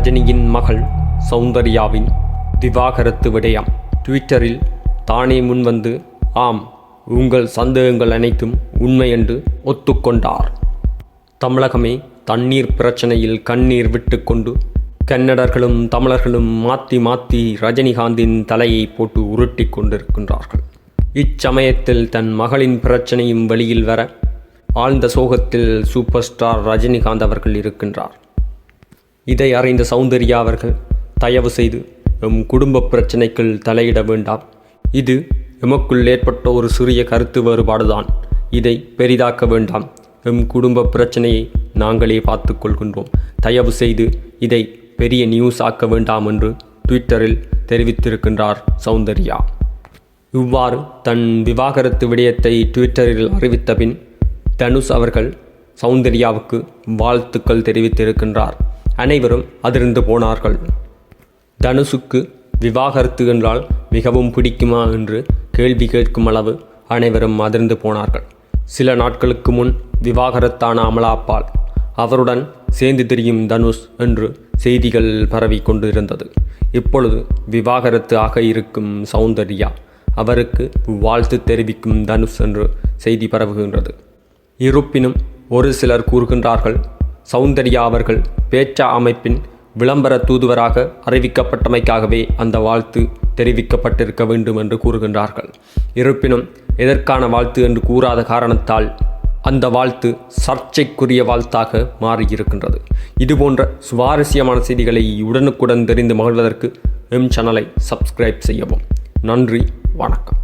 ரஜினியின் மகள் சௌந்தர்யாவின் திவாகரத்து விடயம். ட்விட்டரில் தானே முன்வந்து ஆம் உங்கள் சந்தேகங்கள் அனைத்தும் உண்மை என்று ஒத்துக்கொண்டார். தமிழகமே தண்ணீர் பிரச்சனையில் கண்ணீர் விட்டுக்கொண்டு கன்னடர்களும் தமிழர்களும் மாற்றி மாற்றி ரஜினிகாந்தின் தலையை போட்டு உருட்டி கொண்டிருக்கின்றார்கள். இச்சமயத்தில் தன் மகளின் பிரச்சனையும் வெளியில் வர ஆழ்ந்த சோகத்தில் சூப்பர் ஸ்டார் ரஜினிகாந்த் அவர்கள் இருக்கின்றார். இதை அறிந்த சௌந்தர்யா அவர்கள் தயவு செய்து எம் குடும்ப பிரச்சனைக்குள் தலையிட வேண்டாம். இது எமக்குள் ஏற்பட்ட ஒரு சிறிய கருத்து வேறுபாடுதான். இதை பெரிதாக்க வேண்டாம். எம் குடும்ப பிரச்சனையை நாங்களே பார்த்து கொள்கின்றோம். தயவு செய்து இதை பெரிய நியூஸ் ஆக்க வேண்டாம் என்று ட்விட்டரில் தெரிவித்திருக்கின்றார் சௌந்தர்யா. இவ்வாறு தன் விவாகரத்து விடயத்தை ட்விட்டரில் அறிவித்த பின் தனுஷ் அவர்கள் சௌந்தர்யாவுக்கு வாழ்த்துக்கள் தெரிவித்திருக்கின்றார். அனைவரும் அதிர்ந்து போனார்கள். தனுஷுக்கு விவாகரத்து என்றால் மிகவும் பிடிக்குமா என்று கேள்வி கேட்கும் அளவு அனைவரும் அதிர்ந்து போனார்கள். சில நாட்களுக்கு முன் விவாகரத்தான அமலாப்பால் அவருடன் சேர்ந்து திரியும் தனுஷ் என்று செய்திகள் பரவி கொண்டிருந்தது. இப்பொழுது விவாகரத்து ஆக இருக்கும் சௌந்தர்யா அவருக்கு வாழ்த்து தெரிவிக்கும் தனுஷ் என்று செய்தி பரவுகின்றது. இருப்பினும் ஒரு சிலர் கூறுகின்றார்கள் சௌந்தர்யா அவர்கள் பேச்சா அமைப்பின் விளம்பர தூதுவராக அறிவிக்கப்பட்டமைக்காகவே அந்த வாழ்த்து தெரிவிக்கப்பட்டிருக்க வேண்டும் என்று கூறுகின்றார்கள். இருப்பினும் எதற்கான வாழ்த்து என்று கூறாத காரணத்தால் அந்த வாழ்த்து சர்ச்சைக்குரிய வாழ்த்தாக மாறியிருக்கின்றது. இதுபோன்ற சுவாரஸ்யமான செய்திகளை உடனுக்குடன் தெரிந்து மகிழ்வதற்கு எம் சேனலை சப்ஸ்கிரைப் செய்யவும். நன்றி வணக்கம்.